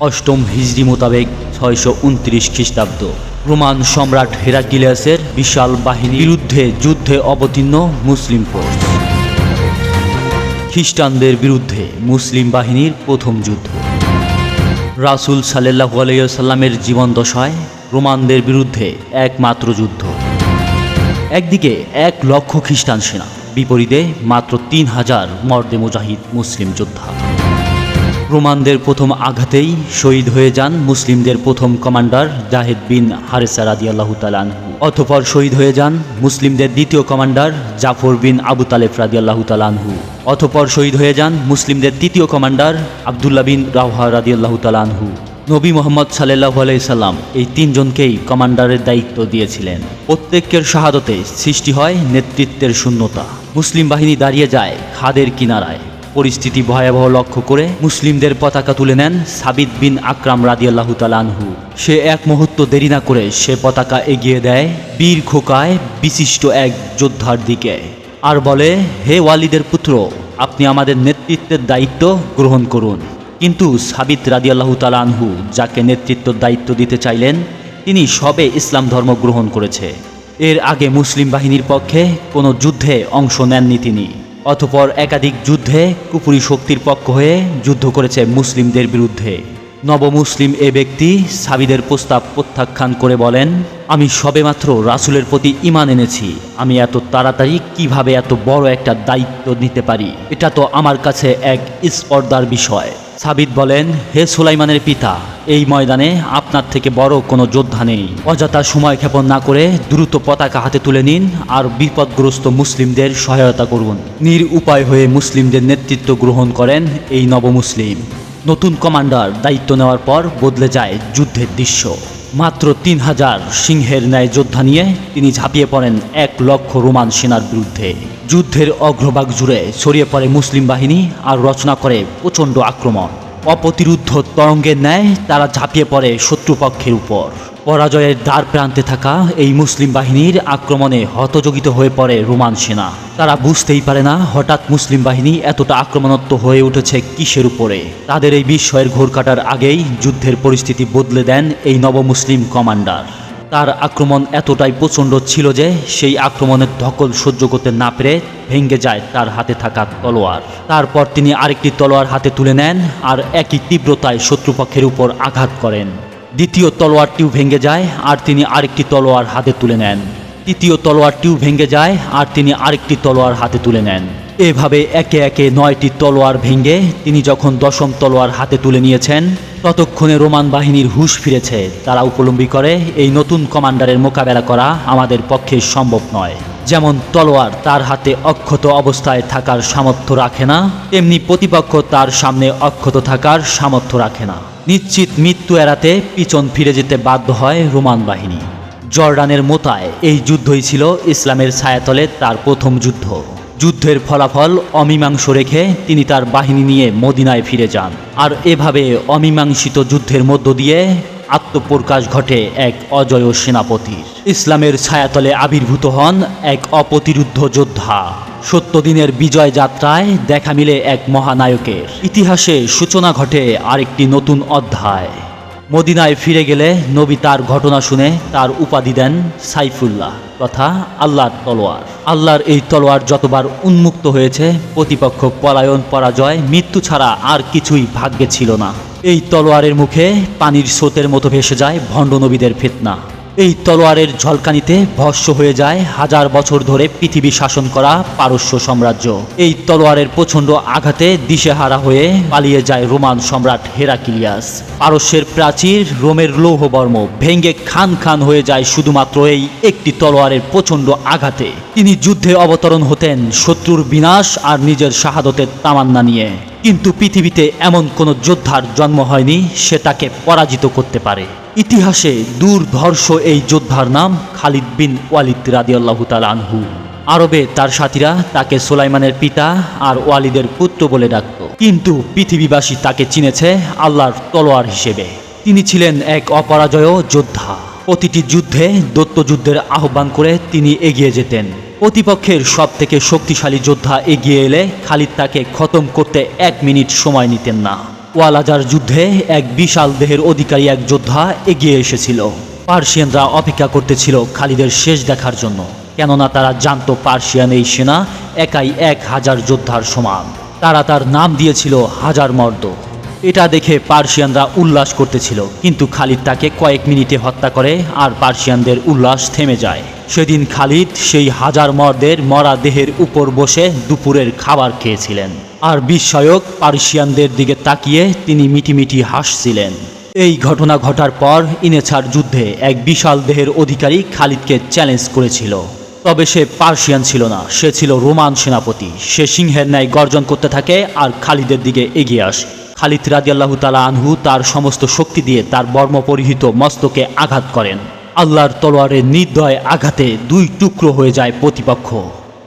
অষ্টম হিজরি মোতাবেক ছয়শো উনত্রিশ খ্রিস্টাব্দ। রোমান সম্রাট হেরাকিলিয়াসের বিশাল বাহিনীর বিরুদ্ধে যুদ্ধে অবতীর্ণ মুসলিম ফোর্স খ্রিস্টানদের বিরুদ্ধে মুসলিম বাহিনীর প্রথম যুদ্ধ। রাসুল সাল্লাহ আলাইসাল্লামের জীবন দশায় রোমানদের বিরুদ্ধে একমাত্র যুদ্ধ। একদিকে এক লক্ষ খ্রিস্টান সেনা, বিপরীতে মাত্র তিন হাজার মর্দে মুজাহিদ মুসলিম যোদ্ধা। রোমানদের প্রথম আঘাতেই শহীদ হয়ে যান মুসলিমদের প্রথম কমান্ডার জাহেদ বিন হারেসা রাদি আল্লাহ তালানহু অতপর শহীদ হয়ে যান মুসলিমদের দ্বিতীয় commander Jafar bin Abu Talib রাদি আল্লাহ তালানহু অতপর শহীদ হয়ে যান মুসলিমদের তৃতীয় কমান্ডার আবদুল্লাহ বিন রাহা রাদি আল্লাহ তালানহু নবী মোহাম্মদ সাল্লাহ সাল্লাম এই তিনজনকেই কমান্ডারের দায়িত্ব দিয়েছিলেন। প্রত্যেকের শাহাদতে সৃষ্টি হয় নেতৃত্বের শূন্যতা। মুসলিম বাহিনী দাঁড়িয়ে যায় খাদের কিনারায়। পরিস্থিতি ভয়াবহ লক্ষ্য করে মুসলিমদের পতাকা তুলে নেন সাবিদ বিন আকরাম রাদিয়াল্লাহু তালানহু সে এক মুহূর্ত দেরি না করে সে পতাকা এগিয়ে দেয় বীর খোকায় বিশিষ্ট এক যোদ্ধার দিকে। আর বলে, হে ওয়ালিদের পুত্র, আপনি আমাদের নেতৃত্বের দায়িত্ব গ্রহণ করুন। কিন্তু সাবিত রাদিয়াল্লাহু তালানহু যাকে নেতৃত্বের দায়িত্ব দিতে চাইলেন, তিনি সবে ইসলাম ধর্ম গ্রহণ করেছে। এর আগে মুসলিম বাহিনীর পক্ষে কোনো যুদ্ধে অংশ নেননি তিনি। অতপর একাধিক যুদ্ধে কুপুরি শক্তির পক্ষ হয়ে যুদ্ধ করেছে মুসলিমদের বিরুদ্ধে। নবমুসলিম এ ব্যক্তি সাবিদের প্রস্তাব প্রত্যাখ্যান করে বলেন, আমি সবেমাত্র রাসুলের প্রতি ইমান এনেছি। আমি এত তাড়াতাড়ি কীভাবে এত বড় একটা দায়িত্ব নিতে পারি? এটা তো আমার কাছে এক স্পর্ধার বিষয়। সাবিদ বলেন, হে সুলাইমানের পিতা, এই ময়দানে আপনার থেকে বড় কোনো যোদ্ধা নেই। অযথা সময় ক্ষেপণ না করে দ্রুত পতাকা হাতে তুলে নিন আর বিপদগ্রস্ত মুসলিমদের সহায়তা করুন। নির উপায় হয়ে মুসলিমদের নেতৃত্ব গ্রহণ করেন এই নবমুসলিম। নতুন কমান্ডার দায়িত্ব নেওয়ার পর বদলে যায় যুদ্ধের দৃশ্য। মাত্র তিন হাজার সিংহের ন্যায় যোদ্ধা নিয়ে তিনি ঝাঁপিয়ে পড়েন এক লক্ষ রোমান সেনার বিরুদ্ধে। যুদ্ধের অগ্রভাগ জুড়ে ছড়িয়ে পড়ে মুসলিম বাহিনী আর রচনা করে প্রচণ্ড আক্রমণ। অপ্রতিরুদ্ধ তরঙ্গের ন্যায় তারা ঝাঁপিয়ে পড়ে শত্রুপক্ষের উপর। পরাজয়ের দ্বার প্রান্তে থাকা এই মুসলিম বাহিনীর আক্রমণে হতযোগিত হয়ে পড়ে রোমান সেনা। তারা বুঝতেই পারে না হঠাৎ মুসলিম বাহিনী এতটা আক্রমণাত্মক হয়ে উঠেছে কিসের উপরে। তাদের এই বিস্ময়ের ঘোর কাটার আগেই যুদ্ধের পরিস্থিতি বদলে দেন এই নবমুসলিম কমান্ডার। তার আক্রমণ এতটাই প্রচণ্ড ছিল যে সেই আক্রমণের ধকল সহ্য করতে না পেরে ভেঙে যায় তার হাতে থাকা তলোয়ার। তারপর তিনি আরেকটি তলোয়ার হাতে তুলে নেন আর একই তীব্রতায় শত্রুপক্ষের উপর আঘাত করেন। দ্বিতীয় তলোয়ারটিও ভেঙে যায় আর তিনি আরেকটি তলোয়ার হাতে তুলে নেন। তৃতীয় তলোয়ারটিও ভেঙে যায় আর তিনি আরেকটি তলোয়ার হাতে তুলে নেন। এভাবে একে একে নয়টি তলোয়ার ভেঙে তিনি যখন দশম তলোয়ার হাতে তুলে নিয়েছেন, ততক্ষণে রোমান বাহিনীর হুঁশ ফিরেছে। তারা উপলম্বী করে, এই নতুন কমান্ডারের মোকাবেলা করা আমাদের পক্ষে সম্ভব নয়। যেমন তলোয়ার তার হাতে অক্ষত অবস্থায় থাকার সামর্থ্য রাখে না, তেমনি প্রতিপক্ষ তার সামনে অক্ষত থাকার সামর্থ্য রাখে না। নিশ্চিত মৃত্যু এড়াতে পিছন ফিরে যেতে বাধ্য হয় রোমান বাহিনী। জর্ডানের মোতায় এই যুদ্ধই ছিল ইসলামের ছায়াতলে তার প্রথম যুদ্ধ। যুদ্ধের ফলাফল অমীমাংস রেখে তিনি তার বাহিনী নিয়ে মদিনায় ফিরে যান। আর এভাবে অমীমাংসিত যুদ্ধের মধ্য দিয়ে আত্মপ্রকাশ ঘটে এক অজয় সেনাপতির। ইসলামের ছায়াতলে আবির্ভূত হন এক অপ্রতিরুদ্ধ যোদ্ধা। সত্য দিনের বিজয় যাত্রায় দেখা মিলে এক মহানায়কের। ইতিহাসে সূচনা ঘটে আরেকটি নতুন অধ্যায়। মদিনায় ফিরে গেলে নবী তার ঘটনা শুনে তার উপাধি দেন সাইফুল্লাহ, তথা আল্লাহর তলোয়ার। আল্লাহর এই তলোয়ার যতবার উন্মুক্ত হয়েছে, প্রতিপক্ষ পলায়ন, পরাজয়, মৃত্যু ছাড়া আর কিছুই ভাগ্যে ছিল না। এই তলোয়ারের মুখে পানির স্রোতের মতো ভেসে যায় ভণ্ড নবীদের ফিতনা। এই তলোয়ারের ঝলকানিতে ভস্য হয়ে যায় হাজার বছর ধরে পৃথিবী শাসন করা পারস্য সাম্রাজ্য। এই তলোয়ারের প্রচণ্ড আঘাতে দিশেহারা হয়ে পালিয়ে যায় রোমান সম্রাট হেরাকিলিয়াস। পারস্যের প্রাচীর রোমের লৌহবর্ম ভেঙ্গে খান খান হয়ে যায় শুধুমাত্র এই একটি তলোয়ারের প্রচণ্ড আঘাতে। তিনি যুদ্ধে অবতরণ হতেন শত্রুর বিনাশ আর নিজের শাহাদতের তামান্না নিয়ে। কিন্তু পৃথিবীতে এমন কোনো যোদ্ধার জন্ম হয়নি সে তাকে পরাজিত করতে পারে। ইতিহাসে দুর্ধর্ষ এই যোদ্ধার নাম খালিদ বিন ওয়ালিদ রাদিয়াল্লাহু তাআলা আনহু। আরবে তার সাথীরা তাকে সুলাইমানের পিতা আর ওয়ালিদের পুত্র বলে ডাকত। কিন্তু পৃথিবীবাসী তাকে চিনেছে আল্লাহর তলোয়ার হিসেবে। তিনি ছিলেন এক অপরাজয় যোদ্ধা। প্রতিটি যুদ্ধে দত্তযুদ্ধের আহ্বান করে তিনি এগিয়ে যেতেন। প্রতিপক্ষের সব থেকে শক্তিশালী যোদ্ধা এগিয়ে এলে খালিদ তাকে খতম করতে এক মিনিট সময় নিতেন না। ওয়ালাজার যুদ্ধে এক বিশাল দেহের অধিকারী এক যোদ্ধা এগিয়ে এসেছিল। পার্সিয়ানরা অপেক্ষা করতেছিল খালিদের শেষ দেখার জন্য, কেননা তারা জানত পার্সিয়ান এই সেনা একাই এক হাজার যোদ্ধার সমান। তারা তার নাম দিয়েছিল হাজার মর্দ এটা দেখে পার্সিয়ানরা উল্লাস করতেছিল। কিন্তু খালিদ তাকে কয়েক মিনিটে হত্যা করে আর পার্সিয়ানদের উল্লাস থেমে যায়। সেদিন খালিদ সেই হাজার মর্দের মরা দেহের উপর বসে দুপুরের খাবার খেয়েছিলেন। আর বিস্ময়ক পার্সিয়ানদের দিকে তাকিয়ে তিনি মিটিমিটি হাসছিলেন। এই ঘটনা ঘটার পর ইনেছার যুদ্ধে এক বিশাল দেহের অধিকারী খালিদকে চ্যালেঞ্জ করেছিল। তবে সে পার্সিয়ান ছিল না, সে ছিল রোমান সেনাপতি। সে সিংহের ন্যায় গর্জন করতে থাকে আর খালিদের দিকে এগিয়ে আসে। খালিদ রাজিয়াল্লাহু তালা আনহু তার সমস্ত শক্তি দিয়ে তার বর্ম পরিহিত মস্তকে আঘাত করেন। আল্লাহর তলোয়ারের নির্দয় আঘাতে দুই টুকরো হয়ে যায় প্রতিপক্ষ।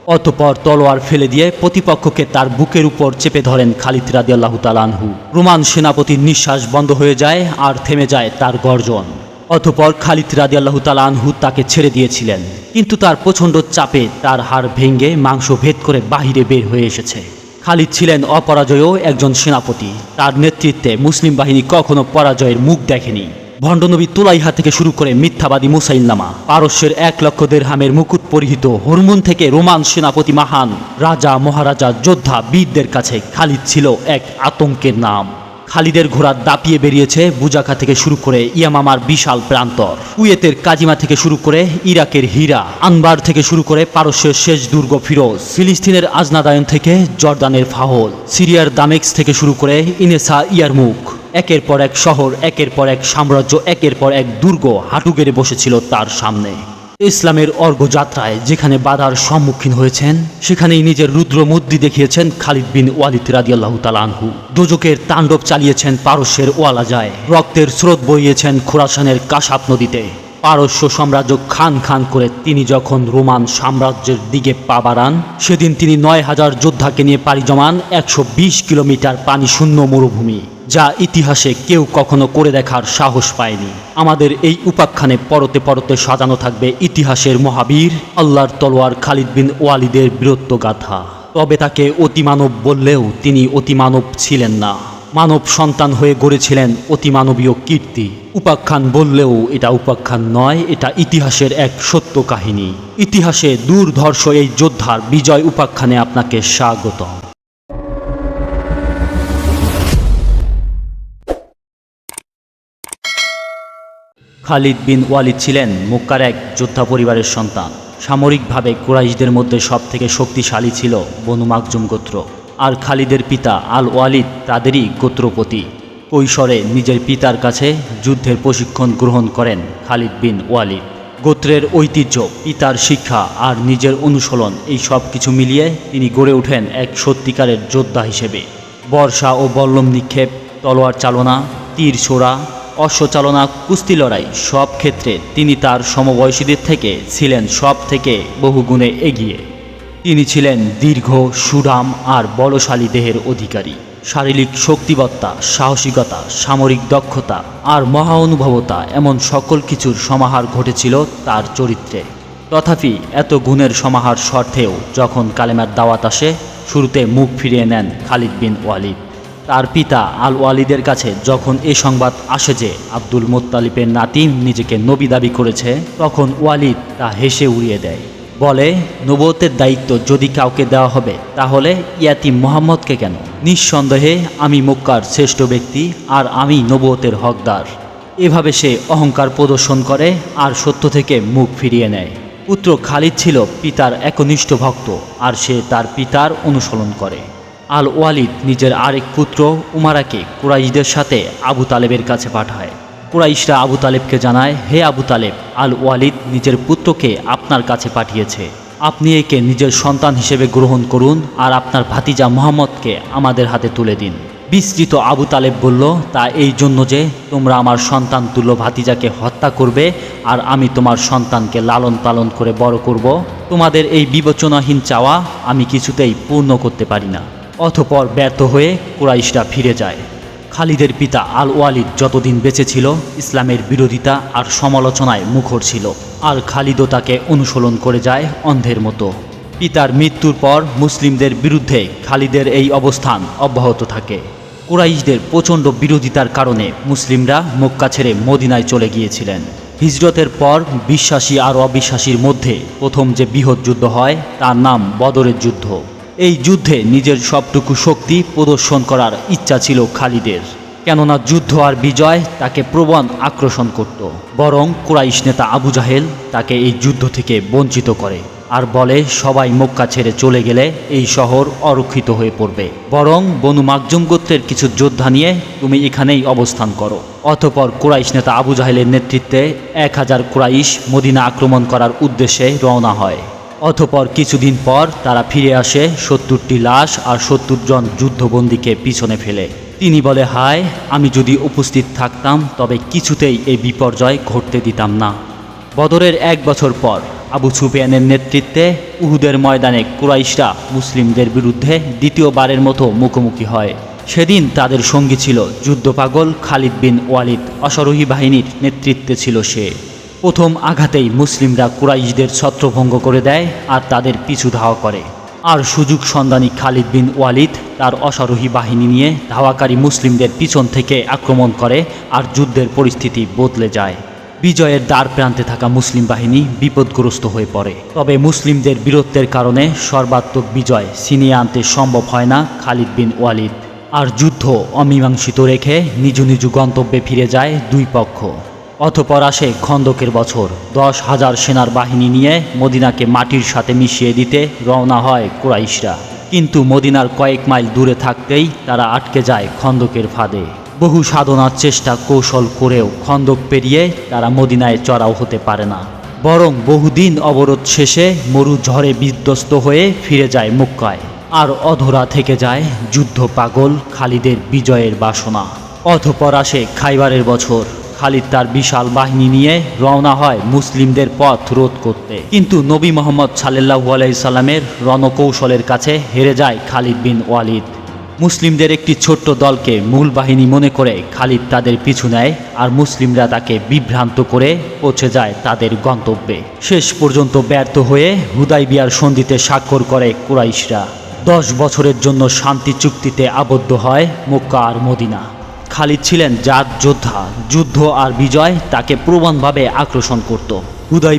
অতপর তলোয়ার ফেলে দিয়ে প্রতিপক্ষকে তার বুকের উপর চেপে ধরেন খালিদ রাদিয়াল্লাহু তালানহু রোমান সেনাপতির নিঃশ্বাস বন্ধ হয়ে যায় আর থেমে যায় তার গর্জন। অতপর খালিদ রাদিয়াল্লাহু তালানহু তাকে ছেড়ে দিয়েছিলেন। কিন্তু তার প্রচণ্ড চাপে তার হাড় ভেঙে মাংস ভেদ করে বাহিরে বের হয়ে এসেছে। খালিদ ছিলেন অপরাজয়ও একজন সেনাপতি। তার নেতৃত্বে মুসলিম বাহিনী কখনো পরাজয়ের মুখ দেখেনি। ভণ্ডনবী তুলাইহা থেকে শুরু করে মিথ্যাবাদী মুসাইল্লামা পারস্যের এক লক্ষ দেড়হামের মুকুট পরিহিত হরমুন থেকে রোমান সেনাপতি মাহান রাজা মহারাজা যোদ্ধা বীরদের কাছে খালিদ ছিল এক আতঙ্কের নাম। খালিদের ঘোড়া দাপিয়ে বেরিয়েছে বুজাকা থেকে শুরু করে ইয়ামামার বিশাল প্রান্তর। কুয়েতের কাজিমা থেকে শুরু করে ইরাকের হীরা, আনবার থেকে শুরু করে পারস্যের শেষ দুর্গ ফিরোজ, ফিলিস্তিনের আজনাদায়ন থেকে জর্দানের ফাহল, সিরিয়ার দামেক্স থেকে শুরু করে ইনেসা ইয়ারমুখ। একের পর এক শহর, একের পর এক সাম্রাজ্য, একের পর এক দুর্গ হাঁটু গেড়ে বসেছিল তার সামনে। ইসলামের অর্ঘযাত্রায় যেখানে বাধার সম্মুখীন হয়েছেন, সেখানেই নিজের রুদ্র মুদ্রি দেখিয়েছেন খালিদ বিন ওয়ালিদ রাজিয়াল্লাহ তালানহু দুজকের তাণ্ডব চালিয়েছেন পারস্যের ওয়ালাজায় রক্তের স্রোত বইয়েছেন খোরাসানের কাসাপ নদীতে। পারস্য সাম্রাজ্য খান খান করে তিনি যখন রোমান সাম্রাজ্যের দিকে পা বাড়ান, সেদিন তিনি নয় হাজার যোদ্ধাকে নিয়ে পাড়ি জমান একশো বিশ কিলোমিটার পানি শূন্য মরুভূমি, যা ইতিহাসে কেউ কখনো করে দেখার সাহস পায়নি। আমাদের এই উপাখ্যানে পরতে পরতে সাজানো থাকবে ইতিহাসের মহাবীর, আল্লাহর তলোয়ার খালিদ বিন ওয়ালিদের বীরত্ব গাথা তবে তাকে অতিমানব বললেও তিনি অতিমানব ছিলেন না। মানব সন্তান হয়ে গড়েছিলেন অতিমানবীয় কীর্তি। উপাখ্যান বললেও এটা উপাখ্যান নয়, এটা ইতিহাসের এক সত্য কাহিনী। ইতিহাসে দূরধর্ষ এই যোদ্ধার বিজয় উপাখ্যানে আপনাকে স্বাগত খালিদ বিন ওয়ালিদ ছিলেন মক্কার এক যোদ্ধা পরিবারের সন্তান। সামরিকভাবে কুরাইশদের মধ্যে সবথেকে শক্তিশালী ছিল বনু মাকজুম গোত্র। আর খালিদের পিতা আল ওয়ালিদ তাদেরই গোত্রপতি। কৈশোরে নিজের পিতার কাছে যুদ্ধের প্রশিক্ষণ গ্রহণ করেন খালিদ বিন ওয়ালিদ। গোত্রের ঐতিহ্য, পিতার শিক্ষা আর নিজের অনুশীলন এই সব কিছু মিলিয়ে তিনি গড়ে ওঠেন এক সত্যিকারের যোদ্ধা হিসেবে। বর্ষা ও বল্লম নিক্ষেপ, তলোয়ার চালনা, তীর ছোড়া অশ্বচালনা কুস্তি লড়াই সব ক্ষেত্রে তিনি তার সমবয়সীদের থেকে ছিলেন সব থেকে বহুগুণে এগিয়ে। তিনি ছিলেন দীর্ঘ সুরাম আর বলশালী দেহের অধিকারী। শারীরিক শক্তিবত্তা, সাহসিকতা, সামরিক দক্ষতা আর মহা অনুভবতা এমন সকল কিছুর সমাহার ঘটেছিল তার চরিত্রে। তথাপি এত গুণের সমাহার স্বার্থেও যখন কালেমার দাওয়াত আসে, শুরুতে মুখ ফিরিয়ে নেন খালিদ বিন ওয়ালিদ। তার পিতা আল ওয়ালিদের কাছে যখন এ সংবাদ আসে যে আব্দুল মোত্তালিবের নাতিম নিজেকে নবী দাবি করেছে, তখন ওয়ালিদ তা হেসে উড়িয়ে দেয়। বলে নবতের দায়িত্ব যদি কাউকে দেওয়া হবে, তাহলে ইয়াতিম মোহাম্মদকে কেন? নিঃসন্দেহে, আমি মক্কার শ্রেষ্ঠ ব্যক্তি আর আমি নবতের হকদার। এভাবে সে অহংকার প্রদর্শন করে আর সত্য থেকে মুখ ফিরিয়ে নেয়। পুত্র খালিদ ছিল পিতার একনিষ্ঠ ভক্ত আর সে তার পিতার অনুসরণ করে। আল ওয়ালিদ নিজের আরেক পুত্র উমারাকে কুরাইশদের সাথে আবু তালেবের কাছে পাঠায়। কুরাইশরা আবু তালেবকে জানায়, হে আবু তালেব আল ওয়ালিদ নিজের পুত্রকে আপনার কাছে পাঠিয়েছে। আপনি একে নিজের সন্তান হিসেবে গ্রহণ করুন আর আপনার ভাতিজা মোহাম্মদকে আমাদের হাতে তুলে দিন। বিস্তৃত আবু তালেব বলল, তা এই জন্য যে তোমরা আমার সন্তান তুল্য ভাতিজাকে হত্যা করবে আর আমি তোমার সন্তানকে লালন পালন করে বড় করব, তোমাদের এই বিবেচনাহীন চাওয়া আমি কিছুতেই পূর্ণ করতে পারি না। অথপর ব্যর্থ হয়ে কুরাইশরা ফিরে যায়। খালিদের পিতা আল ওয়ালিদ যতদিন বেঁচে ছিল, ইসলামের বিরোধিতা আর সমালোচনায় মুখর ছিল। আর খালিদও তাকে অনুসরণ করে যায় অন্ধের মতো। পিতার মৃত্যুর পর মুসলিমদের বিরুদ্ধে খালিদের এই অবস্থান অব্যাহত থাকে। কুরাইশদের প্রচণ্ড বিরোধিতার কারণে মুসলিমরা মক্কা ছেড়ে মদিনায় চলে গিয়েছিলেন। হিজরতের পর বিশ্বাসী আর অবিশ্বাসীর মধ্যে প্রথম যে বৃহৎ যুদ্ধ হয়, তার নাম বদরের যুদ্ধ। এই যুদ্ধে নিজের সবটুকু শক্তি প্রদর্শন করার ইচ্ছা ছিল খালিদের। কেননা যুদ্ধ আর বিজয় তাকে প্রবণ আকর্ষণ করত। বরং কুরাইশ নেতা আবু জাহেল তাকে এই যুদ্ধ থেকে বঞ্চিত করে আর বলে, সবাই মক্কা ছেড়ে চলে গেলে এই শহর অরক্ষিত হয়ে পড়বে। বরং বনু মাকজুম গোত্রের কিছু যোদ্ধা নিয়ে তুমি এখানেই অবস্থান করো। অতপর কুরাইশ নেতা আবু জাহেলের নেতৃত্বে এক হাজার কুরাইশ মদিনা আক্রমণ করার উদ্দেশ্যে রওনা হয়। অতপর কিছুদিন পর তারা ফিরে আসে সত্তরটি লাশ আর সত্তর জন যুদ্ধবন্দীকে পিছনে ফেলে। তিনি বলে, হায়, আমি যদি উপস্থিত থাকতাম, তবে কিছুতেই এই বিপর্যয় ঘটতে দিতাম না। বদরের এক বছর পর আবু সুফিয়ানের নেতৃত্বে উহুদের ময়দানে কুরাইশরা মুসলিমদের বিরুদ্ধে দ্বিতীয়বারের মতো মুখোমুখি হয়। সেদিন তাদের সঙ্গী ছিল যুদ্ধপাগল খালিদ বিন ওয়ালিদ। অশরোহী বাহিনীর নেতৃত্বে ছিল সে। প্রথম আঘাতেই মুসলিমরা কুরাইশদের ছত্রভঙ্গ করে দেয় আর তাদের পিছু ধাওয়া করে। আর সুযোগ সন্ধানী খালিদ বিন ওয়ালিদ তার অশ্বারোহী বাহিনী নিয়ে ধাওয়াকারী মুসলিমদের পিছন থেকে আক্রমণ করে আর যুদ্ধের পরিস্থিতি বদলে যায়। বিজয়ের দ্বার প্রান্তে থাকা মুসলিম বাহিনী বিপদগ্রস্ত হয়ে পড়ে। তবে মুসলিমদের বীরত্বের কারণে সর্বাত্মক বিজয় ছিনিয়ে আনতে সম্ভব হয় না খালিদ বিন ওয়ালিদ। আর যুদ্ধ অমীমাংসিত রেখে নিজ নিজ গন্তব্যে ফিরে যায় দুই পক্ষ। অতপর আসে খন্দকের বছর। দশ হাজার সেনার বাহিনী নিয়ে মদিনাকে মাটির সাথে মিশিয়ে দিতে রওনা হয় কুরাইশরা। কিন্তু মদিনার কয়েক মাইল দূরে থাকতেই তারা আটকে যায় খন্দকের ফাঁদে। বহু সাধনার চেষ্টা কৌশল করেও খন্দক পেরিয়ে তারা মদিনায় চড়াও হতে পারে না। বরং বহুদিন অবরোধ শেষে মরু ঝড়ে বিধ্বস্ত হয়ে ফিরে যায় মুক্কায়। আর অধরা থেকে যায় যুদ্ধ পাগল খালিদের বিজয়ের বাসনা। অথপর আসে খাইবারের বছর। খালিদ তার বিশাল বাহিনী নিয়ে রওনা হয় মুসলিমদের পথ রোধ করতে। কিন্তু নবী মোহাম্মদ সাল্লাহু আলাইসাল্লামের রণকৌশলের কাছে হেরে যায় খালিদ বিন ওয়ালিদ। মুসলিমদের একটি ছোট্ট দলকে মূল বাহিনী মনে করে খালিদ তাদের পিছু নেয় আর মুসলিমরা তাকে বিভ্রান্ত করে পৌঁছে যায় তাদের গন্তব্যে। শেষ পর্যন্ত ব্যর্থ হয়ে হুদাই বিয়ার সন্ধিতে স্বাক্ষর করে কুরাইশরা। দশ বছরের জন্য শান্তি চুক্তিতে আবদ্ধ হয় মক্কা আর মদিনা। খালিদ ছিলেন জাত যোদ্ধা। যুদ্ধ আর বিজয় তাকে প্রবণভাবে আকর্ষণ করত।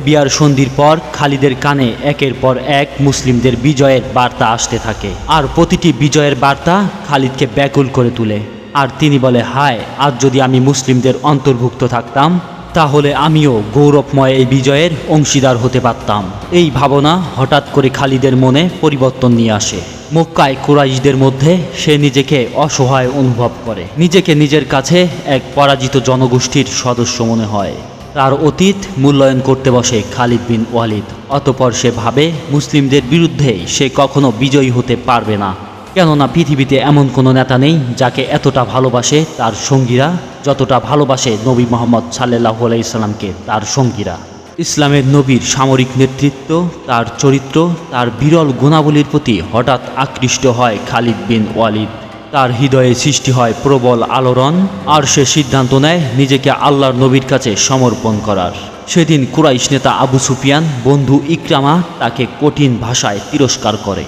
বিয়ার সন্ধির পর খালিদের কানে একের পর এক মুসলিমদের বিজয়ের বার্তা আসতে থাকে। আর প্রতিটি বিজয়ের বার্তা খালিদকে ব্যাকুল করে তোলে। আর তিনি বলে, হায়, আজ যদি আমি মুসলিমদের অন্তর্ভুক্ত থাকতাম তাহলে আমিও গৌরবময় এই বিজয়ের অংশীদার হতে পারতাম। এই ভাবনা হঠাৎ করে খালিদের মনে পরিবর্তন নিয়ে আসে। মক্কায় কুরাইশদের মধ্যে সে নিজেকে অসহায় অনুভব করে। নিজেকে নিজের কাছে এক পরাজিত জনগোষ্ঠীর সদস্য মনে হয়। তার অতীত মূল্যায়ন করতে বসে খালিদ বিন ওয়ালিদ। অতপর সে ভাবে মুসলিমদের বিরুদ্ধে সে কখনো বিজয়ী হতে পারবে না। কেননা পৃথিবীতে এমন কোনো নেতা নেই যাকে এতটা ভালোবাসে তার সঙ্গীরা, যতটা ভালোবাসে নবী মোহাম্মদ সাল্লাহ আলাইসাল্লামকে তার সঙ্গীরা। ইসলামের নবীর সামরিক নেতৃত্ব, তার চরিত্র, তার বিরল গুণাবলীর প্রতি হঠাৎ আকৃষ্ট হয় খালিদ বিন ওয়ালিদ। তার হৃদয়ে সৃষ্টি হয় প্রবল আলোড়ন আর সে সিদ্ধান্ত নেয় নিজেকে আল্লাহর নবীর কাছে সমর্পণ করার। সেদিন কুরাইশ নেতা আবু সুফিয়ান, বন্ধু ইকরামা, তাকে কঠিন ভাষায় তিরস্কার করে।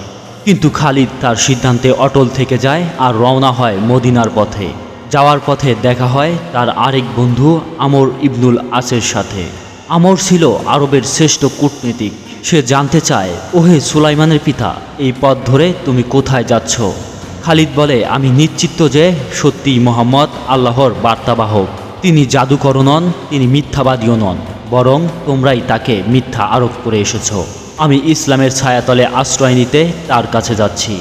কিন্তু খালিদ তার সিদ্ধান্তে অটল থেকে যায় আর রওনা হয় মদিনার পথে। যাওয়ার পথে দেখা হয় তার আরেক বন্ধু আমর ইবনুল আসের সাথে। আমর ছিল আরবের শ্রেষ্ঠ কূটনীতিক। সে জানতে চায়, ওহে সুলাইমানের পিতা, এই পথ ধরে তুমি কোথায় যাচ্ছ? খালিদ বলে, আমি নিশ্চিত যে সত্যি মোহাম্মদ আল্লাহর বার্তাবাহক। তিনি জাদুকর নন, তিনি মিথ্যাবাদীও নন। বরং তোমরাই তাকে মিথ্যা আরোপ করে এসেছ। আমি ইসলামের ছায়াতলে আশ্রয় নিতে তার কাছে যাচ্ছি।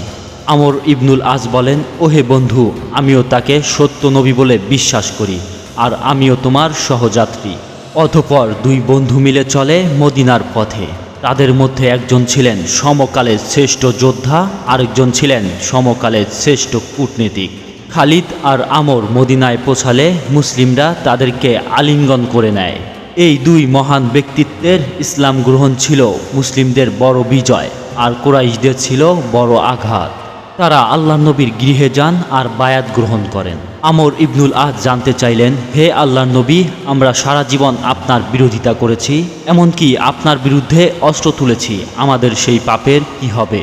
আমর ইবনুল আজ বলেন, ওহে বন্ধু, আমিও তাকে সত্য নবী বলে বিশ্বাস করি, আর আমিও তোমার সহযাত্রী। অতপর দুই বন্ধু মিলে চলে মদিনার পথে। তাদের মধ্যে একজন ছিলেন সমকালের শ্রেষ্ঠ যোদ্ধা, আরেকজন ছিলেন সমকালের শ্রেষ্ঠ কূটনীতিক। খালিদ আর আমর মদিনায় পৌঁছালে মুসলিমরা তাদেরকে আলিঙ্গন করে নেয়। এই দুই মহান ব্যক্তিত্বের ইসলাম গ্রহণ ছিল মুসলিমদের বড় বিজয় আর কুরাইশদের ছিল বড় আঘাত। তারা আল্লাহ নবীর গৃহে যান আর বায়াত গ্রহণ করেন। আমর ইবনুল আজ জানতে চাইলেন, হে আল্লাহ নবী, আমরা সারা জীবন আপনার বিরোধিতা করেছি, এমনকি আপনার বিরুদ্ধে অস্ত্র তুলেছি, আমাদের সেই পাপের কি হবে?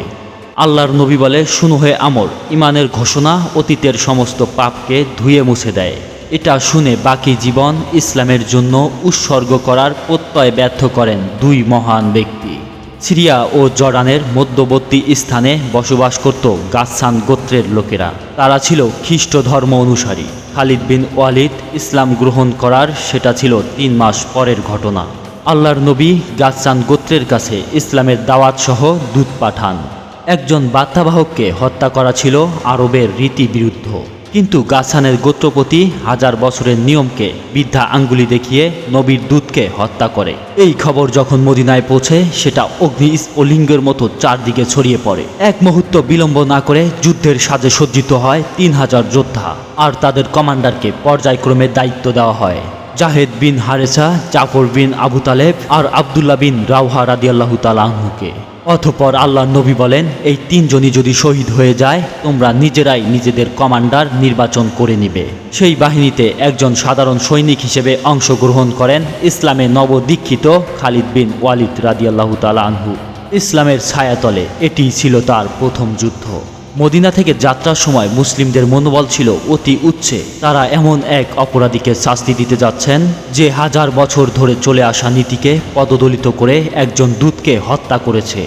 আল্লাহর নবী বলে, শুনো হয়ে আমর, ইমানের ঘোষণা অতীতের সমস্ত পাপকে ধুয়ে মুছে দেয়। এটা শুনে বাকি জীবন ইসলামের জন্য উৎসর্গ করার প্রত্যয় ব্যর্থ করেন দুই মহান ব্যক্তি। সিরিয়া ও জর্ডানের মধ্যবর্তী স্থানে বসবাস করত গাসসান গোত্রের লোকেরা। তারা ছিল খ্রিস্ট ধর্ম অনুসারী। খালিদ বিন ওয়ালিদ ইসলাম গ্রহণ করার সেটা ছিল তিন মাস পরের ঘটনা। আল্লাহর নবী গাসসান গোত্রের কাছে ইসলামের দাওয়াত সহ দূত পাঠান। একজন বার্তাবাহককে হত্যা করা ছিল আরবের রীতি বিরুদ্ধ কিন্তু গাছানের গোত্রপতি হাজার বছরের নিয়মকে, বৃদ্ধা আঙ্গুলি দেখিয়ে নবীর দুধকে হত্যা করে। এই খবর যখন মদিনায় পৌঁছে, সেটা অগ্নি স্পলিঙ্গের মতো চারদিকে ছড়িয়ে পড়ে। এক মুহূর্ত বিলম্ব না করে যুদ্ধের সাজে সজ্জিত হয় তিন হাজার যোদ্ধা, আর তাদের কমান্ডারকে পর্যায়ক্রমে দায়িত্ব দেওয়া হয়। জাহেদ বিন হারেসা, জাফর বিন আবু তালেব আর আবদুল্লাহ বিন রাউহা রাদিয়াল্লাহু তালাহুকে অথপর আল্লাহ নবী বলেন, এই তিনজনই যদি শহীদ হয়ে যায়, তোমরা নিজেরাই নিজেদের কমান্ডার নির্বাচন করে নিবে। সেই বাহিনীতে একজন সাধারণ সৈনিক হিসেবে অংশগ্রহণ করেন ইসলামে নবদীক্ষিত খালিদ বিন ওয়ালিদ রাদিয়াল্লাহু তালা আনহু। ইসলামের ছায়াতলে এটিই ছিল তার প্রথম যুদ্ধ। মদিনা থেকে যাত্রার সময় মুসলিমদের মনোবল ছিল অতি উচ্ছে তারা এমন এক অপরাধীকে শাস্তি দিতে যাচ্ছেন যে হাজার বছর ধরে চলে আসা নীতিকে পদদলিত করে একজন দূতকে হত্যা করেছে।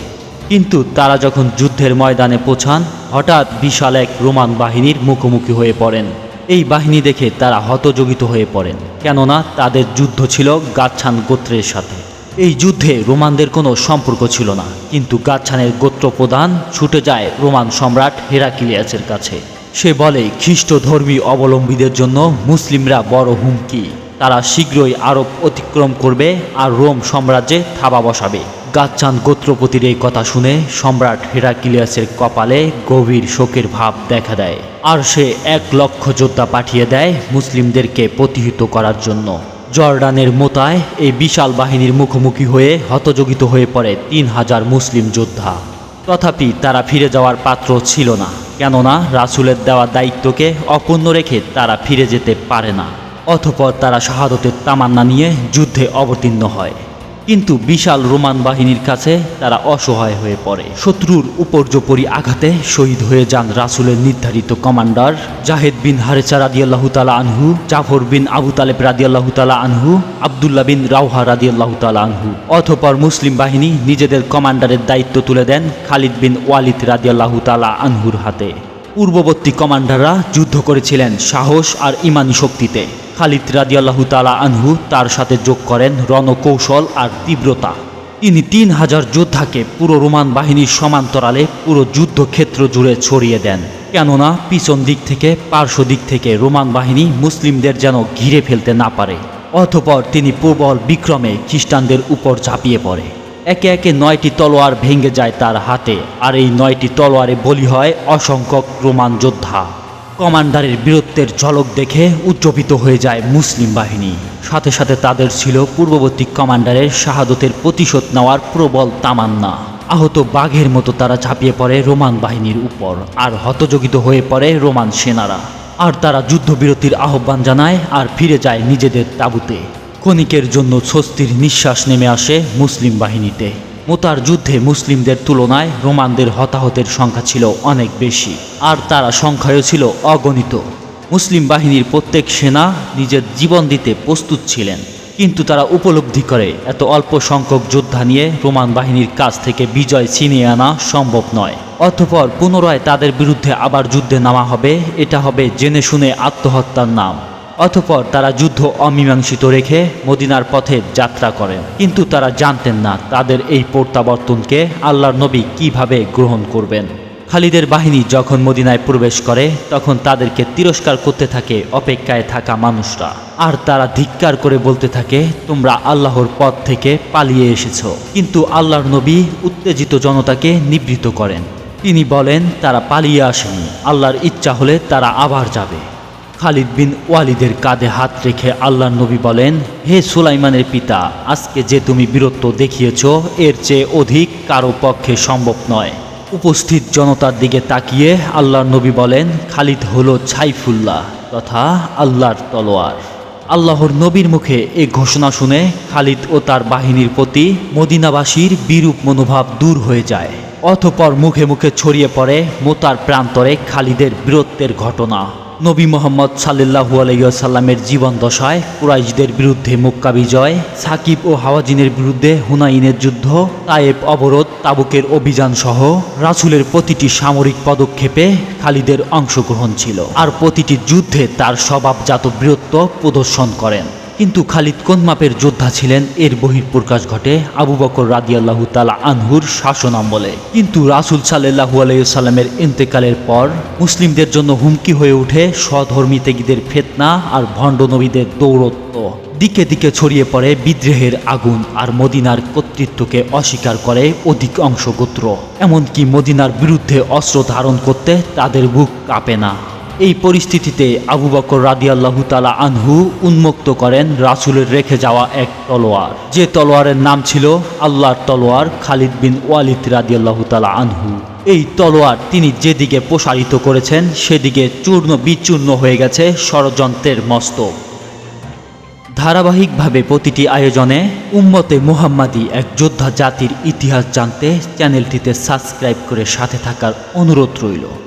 কিন্তু তারা যখন যুদ্ধের ময়দানে পৌঁছান, হঠাৎ বিশাল এক রোমান বাহিনীর মুখোমুখি হয়ে পড়েন। এই বাহিনী দেখে তারা হতযোগিত হয়ে পড়েন, কেননা তাদের যুদ্ধ ছিল গাচ্ছান গোত্রের সাথে। এই যুদ্ধে রোমানদের কোনো সম্পর্ক ছিল না। কিন্তু গাচ্ছানের গোত্র প্রধান ছুটে যায় রোমান সম্রাট হেরাকিলিয়াসের কাছে। সে বলে খ্রিস্ট ধর্মী অবলম্বীদের জন্য মুসলিমরা বড় হুমকি। তারা শীঘ্রই আরব অতিক্রম করবে আর রোম সাম্রাজ্যে থাবা বসাবে। গাচ্চান গোত্রপতির এই কথা শুনে সম্রাট হেরাকিলিয়াসের কপালে গভীর শোকের ভাব দেখা দেয়। আর সে এক লক্ষ যোদ্ধা পাঠিয়ে দেয় মুসলিমদেরকে প্রতিহিত করার জন্য। জর্ডানের মোতায় এই বিশাল বাহিনীর মুখোমুখি হয়ে হতযোগিত হয়ে পড়ে তিন হাজার মুসলিম যোদ্ধা। তথাপি তারা ফিরে যাওয়ার পাত্র ছিল না, কেননা রাসুলের দেওয়া দায়িত্বকে অপূর্ণ রেখে তারা ফিরে যেতে পারে না। অথপর তারা শাহাদতের তামান্না নিয়ে যুদ্ধে অবতীর্ণ হয়। কিন্তু বিশাল রোমান বাহিনীর কাছে তারা অসহায় হয়ে পড়ে। শত্রুর উপর্যপরি আঘাতে শহীদ হয়ে যান রাসুলের নির্ধারিত কমান্ডার জাহেদ বিন হারেচা রাদিয়াল্লাহু তালা আনহু, জাফর বিন আবু তালেব রাদিয়াল্লাহু তালা আনহু, আবদুল্লাহ বিন রাউহা রাদিয়াল্লাহু তালা আনহু। অথপর মুসলিম বাহিনী নিজেদের কমান্ডারের দায়িত্ব তুলে দেন খালিদ বিন ওয়ালিদ রাদিয়াল্লাহু তালা আনহুর হাতে। পূর্ববর্তী কমান্ডাররা যুদ্ধ করেছিলেন সাহস আর ইমানি শক্তিতে। খালিদ রাদিয়াল্লাহু তালা আনহু তার সাথে যোগ করেন রণকৌশল আর তীব্রতা। তিনি তিন হাজার যোদ্ধাকে পুরো রোমান বাহিনীর সমান্তরালে পুরো যুদ্ধক্ষেত্র জুড়ে ছড়িয়ে দেন। কেননা পিছন দিক থেকে, পার্শ্ব দিক থেকে রোমান বাহিনী মুসলিমদের যেন ঘিরে ফেলতে না পারে। অতপর তিনি প্রবল বিক্রমে খ্রিস্টানদের উপর ঝাঁপিয়ে পড়ে। একে একে নয়টি তলোয়ার ভেঙে যায় তার হাতে, আর এই নয়টি তলোয়ারে বলি হয় অসংখ্য রোমান যোদ্ধা। কমান্ডারের বীরত্বের ঝলক দেখে উজ্জীবিত হয়ে যায় মুসলিম বাহিনী। সাথে সাথে তাদের ছিল পূর্ববর্তী কমান্ডারের শাহাদতের প্রতিশোধ নেওয়ার প্রবল তামান্না। আহত বাঘের মতো তারা ঝাঁপিয়ে পড়ে রোমান বাহিনীর উপর, আর হতযোগিত হয়ে পড়ে রোমান সেনারা। আর তারা যুদ্ধবিরতির আহ্বান জানায় আর ফিরে যায় নিজেদের তাঁবুতে। ক্ষণিকের জন্য স্বস্তির নিঃশ্বাস নেমে আসে মুসলিম বাহিনীতে। মোতার যুদ্ধে মুসলিমদের তুলনায় রোমানদের হতাহতের সংখ্যা ছিল অনেক বেশি, আর তারা সংখ্যায়ও ছিল অগণিত। মুসলিম বাহিনীর প্রত্যেক সেনা নিজের জীবন দিতে প্রস্তুত ছিলেন, কিন্তু তারা উপলব্ধি করে এত অল্প সংখ্যক যোদ্ধা নিয়ে রোমান বাহিনীর কাছ থেকে বিজয় ছিনিয়ে আনা সম্ভব নয়। অতঃপর পুনরায় তাদের বিরুদ্ধে আবার যুদ্ধে নামা হবে, এটা হবে জেনে শুনে আত্মহত্যার নাম। অতঃপর তারা যুদ্ধ অমীমাংসিত রেখে মদিনার পথে যাত্রা করেন কিন্তু তারা জানতেন না তাদের এই প্রত্যাবর্তনকে আল্লাহর নবী কীভাবে গ্রহণ করবেন। খালিদের বাহিনী যখন মদিনায় প্রবেশ করে, তখন তাদেরকে তিরস্কার করতে থাকে অপেক্ষায় থাকা মানুষরা। আর তারা ধিক্কার করে বলতে থাকে, তোমরা আল্লাহর পথ থেকে পালিয়ে এসেছ। কিন্তু আল্লাহর নবী উত্তেজিত জনতাকে নিবৃত করেন। তিনি বলেন, তারা পালিয়ে আসেনি। আল্লাহর ইচ্ছা হলে তারা আবার যাবে। খালিদ বিন ওয়ালিদের কাঁধে হাত রেখে আল্লাহ নবী বলেন, হে সুলাইমানের পিতা, আজকে যে তুমি বীরত্ব দেখিয়েছ, এর চেয়ে অধিক কারও পক্ষে সম্ভব নয়। উপস্থিত জনতার দিকে তাকিয়ে আল্লাহর নবী বলেন, খালিদ হলো ছাইফুল্লাহ তথা আল্লাহর তলোয়ার। আল্লাহর নবীর মুখে এ ঘোষণা শুনে খালিদ ও তার বাহিনীর প্রতি মদিনাবাসীর বিরূপ মনোভাব দূর হয়ে যায়। অতপর মুখে মুখে ছড়িয়ে পড়ে মোতার প্রান্তরে খালিদের বীরত্বের ঘটনা। নবী মোহাম্মদ সাল্লাহু আলাইসাল্লামের জীবন দশায় কুরাইশদের বিরুদ্ধে মুক্কা বিজয়, সাকিব ও হাওয়াজিনের বিরুদ্ধে হুনাইনের যুদ্ধ, তায়েব অবরোধ, তাবুকের অভিযান সহ রাসুলের প্রতিটি সামরিক পদক্ষেপে খালিদের অংশগ্রহণ ছিল। আর প্রতিটি যুদ্ধে তার স্বভাবজাত বীরত্ব প্রদর্শন করেন। কিন্তু খালিদ কোন মাপের যোদ্ধা ছিলেন এর বহিঃপ্রকাশ ঘটে আবু বকর রাদিয়াল্লাহু তালা আনহুর শাসন আমলে। কিন্তু রাসুল সাল্লাহু আলাইসাল্লামের ইন্তেকালের পর মুসলিমদের জন্য হুমকি হয়ে ওঠে স্বধর্মী তেগীদের ফেতনা আর ভণ্ড নবীদের দৌরত্ব। দিকে দিকে ছড়িয়ে পড়ে বিদ্রোহের আগুন আর মদিনার কর্তৃত্বকে অস্বীকার করে অধিক অংশ গোত্র। এমনকি মদিনার বিরুদ্ধে অস্ত্র ধারণ করতে তাদের বুক কাঁপে না। এই পরিস্থিতিতে আবু বকর রাদিয়াল্লাহু তালা আনহু উন্মুক্ত করেন রাসুলের রেখে যাওয়া এক তলোয়ার। যে তলোয়ারের নাম ছিল আল্লাহর তলোয়ার খালিদ বিন ওয়ালিদ রাদিয়াল্লাহু তালা আনহু। এই তলোয়ার তিনি যেদিকে প্রসারিত করেছেন, সেদিকে চূর্ণ বিচূর্ণ হয়ে গেছে ষড়যন্ত্রের মস্তক ধারাবাহিকভাবে প্রতিটি আয়োজনে উম্মতে মুহাম্মাদি এক যোদ্ধা জাতির ইতিহাস জানতে চ্যানেলটিতে সাবস্ক্রাইব করে সাথে থাকার অনুরোধ রইল।